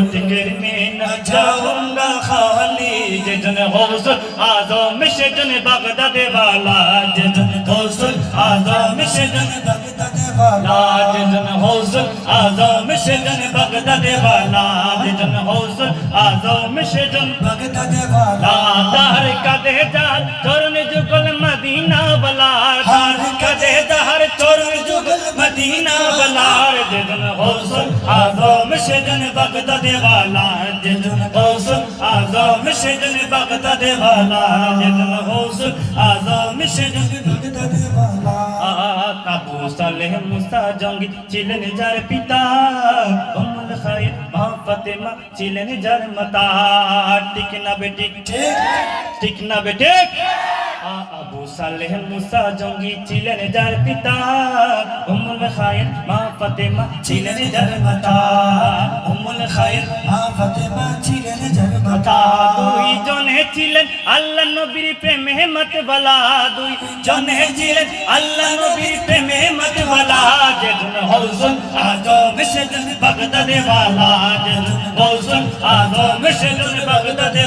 টিকের মেনা যাউঙ্গা খালি। যেজন গৌসুল আজম, সেজন বাগদাদে বালা। যেজন গৌসুল আজম, সেজন বাগদাদে বালা। যেজন গৌসুল আজম, সেজন বাগদাদে বালা। যেজন গৌসুল আজম, সেজন বাগদাদে বালা। দার কাদে জাত চরণ যুগল মদিনা বালা। দার কাদে দার চরণ যুগল মদিনা বালা। আজম মুর্শিদন ভক্ত দেওয়ালা যেজন হোস আজা মুর্শিদন ভক্ত দেওয়ালা যেজন হোস আজা মুর্শিদন ভক্ত দেওয়ালা। আবু সালেহ মুসা জঙ্গি ছিলেন যার পিতা উম্মুল খায়ের মা ফাতেমা ছিলেন যার মাতা। ঠিক না বেটি? ঠিক। ঠিক না বেটি? আবু সালেহ মুসা জঙ্গি ছিলেন যার পিতা খায়ের মা ফাতেমা ছিলেন জন্মতা উম্মুল খায়ের মা ফাতেমা ছিলেন জন্মতা দুই জনে ছিলেন আল্লাহ নবীর প্রেমে মতবালা। দুই জনে ছিলেন আল্লাহ নবীর প্রেমে মতবালা। যেজন হৌসুল আজম সেজন বাগদাদে বালা। যেজন হৌসুল আজম সেজন বাগদাদে